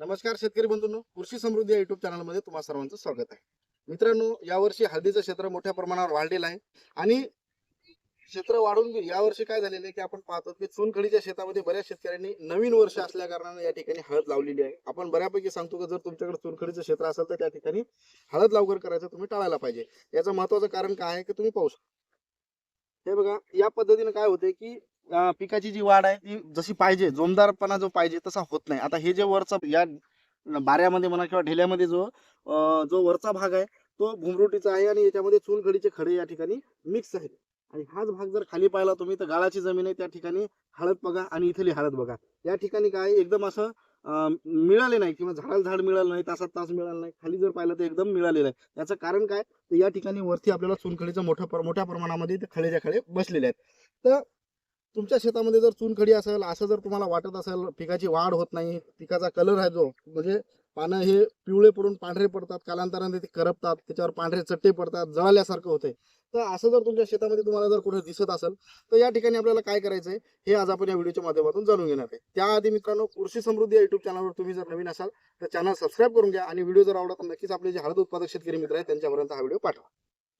नमस्कार शेतकरी बंधूंनो कृषी समृद्धी या युट्यूब चॅनलमध्ये तुम्हा सर्वांचं स्वागत आहे. मित्रांनो यावर्षी हळदीचं क्षेत्र मोठ्या प्रमाणावर वाढलेलं आहे आणि क्षेत्र वाढून यावर्षी काय झालेलं आहे की आपण पाहतो की चुनखडीच्या शेतामध्ये बऱ्याच शेतकऱ्यांनी नवीन वर्ष असल्या कारणाने या ठिकाणी हळद लावलेली आहे. आपण बऱ्यापैकी सांगतो की जर तुमच्याकडे चुनखडीचं क्षेत्र असेल तर त्या ठिकाणी हळद लावकर करायचं तुम्ही टाळायला पाहिजे. याचं महत्वाचं कारण काय आहे की तुम्ही पाहू शकता. हे बघा या पद्धतीने काय होते की पिकाची जी वाढ आहे ती जशी पाहिजे जोमदारपणा जो पाहिजे तसा होत नाही. आता हे जे वरचा या बाऱ्यामध्ये म्हणा किंवा ढेल्यामध्ये जो जो वरचा भाग आहे तो घुमरुटीचा आहे आणि याच्यामध्ये चुनखडीचे खडे या ठिकाणी मिक्स आहेत. आणि हाच भाग जर खाली पाहिला तुम्ही तर गाळाची जमीन आहे त्या ठिकाणी हळद बघा आणि इथली हळद बघा. या ठिकाणी काय आहे, एकदम असं मिळाले नाही किंवा झाडाला झाड मिळालं नाही तासात तास मिळालं नाही खाली जर पाहिलं तर एकदम मिळालेलं आहे. याचं कारण काय? तर या ठिकाणी वरती आपल्याला चुनखडीचं मोठ्या प्र- मोठ्या प्रमाणामध्ये ते खडेच्या खडे बसलेले आहेत. तर तुमच्या शेतामध्ये जर चुनखडी असेल असं जर तुम्हाला वाटत असेल पिकाची वाढ होत नाही पिकाचा कलर आहे जो म्हणजे पानं हे पिवळे पडून पांढरे पडतात कालांतराने ते करपतात त्याच्यावर पांढरे चट्टे पडतात जळाल्यासारखं होते तर असं जर तुमच्या शेतामध्ये तुम्हाला जर कुठे दिसत असेल तर या ठिकाणी आपल्याला काय करायचं आहे हे आज आपण या व्हिडिओच्या माध्यमातून जाणून घेणार आहे. त्याआधी मित्रांनो कृषी समृद्धी या युट्यूब चॅनलवर तुम्ही जर नवीन असाल तर चॅनल सबस्क्राईब करून घ्या आणि व्हिडिओ जर आवडत असेल, नक्कीच आपले जे हळद उत्पादक शेतकरी मित्र आहेत त्यांच्यापर्यंत हा व्हिडिओ पाठवा.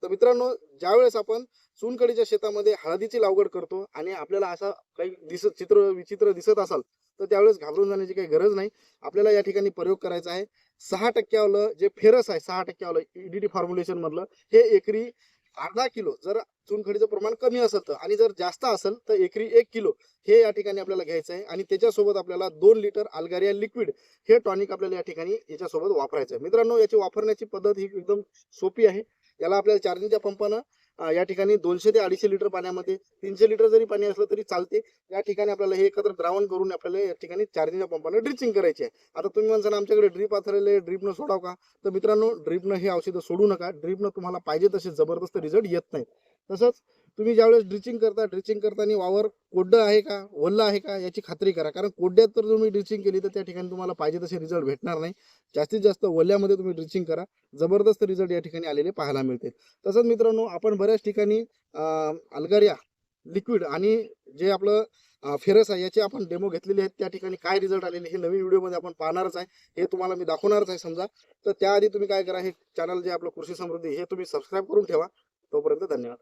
तर मित्रांनो ज्यावेळेस आपण चुनखडीच्या शेतामध्ये हळदीची लागवड करतो आणि आपल्याला असा काही दिसत चित्र विचित्र दिसत असाल तर त्यावेळेस घाबरून जाण्याची काही गरज नाही. आपल्याला या ठिकाणी प्रयोग करायचा आहे. सहा टक्क्यावलं जे फेरस आहे सहा टक्क्यावलं ईडीटी फॉर्म्युलेशन मधलं हे एकरी अर्धा किलो जर चुनखडीचं प्रमाण कमी असेल तर आणि जर जास्त असेल तर एकरी एक किलो हे या ठिकाणी आपल्याला घ्यायचं आहे. आणि त्याच्यासोबत आपल्याला दोन लिटर अल्गारिया लिक्विड हे टॉनिक आपल्याला या ठिकाणी याच्यासोबत वापरायचं आहे. मित्रांनो याची वापरण्याची पद्धत ही एकदम सोपी आहे. याला आपल्याला चार्जिंगच्या पंपानं या ठिकाणी दोनशे ते अडीचशे लिटर पाण्यामध्ये तीनशे लिटर जरी पाणी असलं तरी चालते. या ठिकाणी आपल्याला हे एकत्र द्रावण करून आपल्याला या ठिकाणी चार्जिंगच्या पंपानं ड्रिचिंग करायची आहे आता तुम्ही म्हणताना आमच्याकडे ड्रीप आथरले ड्रीपनं सोडाव का? तर मित्रांनो ड्रीपनं हे औषधं सोडू नका. ड्रीपनं तुम्हाला पाहिजे तसे जबरदस्त रिझल्ट येत नाहीत. तसंच तुम्ही ज्यावेळेस ड्रिचिंग करता ड्रिचिंग करताना वावर कोड्डं आहे का ओल्लं आहे का याची खात्री करा. कारण कोड्यात तर तुम्ही ड्रिचिंग केली तर त्या ठिकाणी तुम्हाला पाहिजे तसे रिझल्ट भेटणार नाही. जास्तीत जास्त ओल्यामध्ये तुम्ही ड्रिचिंग करा. जबरदस्त रिझल्ट या ठिकाणी आलेले पाहायला मिळते तसंच मित्रांनो आपण बऱ्याच ठिकाणी अल्गारिया लिक्विड आणि जे आपलं फेरस आहे याचे आपण डेमो घेतलेले आहेत. त्या ठिकाणी काय रिझल्ट आलेले हे नवीन व्हिडिओमध्ये आपण पाहणारच आहे. हे तुम्हाला मी दाखवणारच आहे समजा. तर त्याआधी तुम्ही काय करा हे चॅनल जे आपलं कृषी समृद्धी हे तुम्ही सबस्क्राईब करून ठेवा. तोपर्यंत धन्यवाद.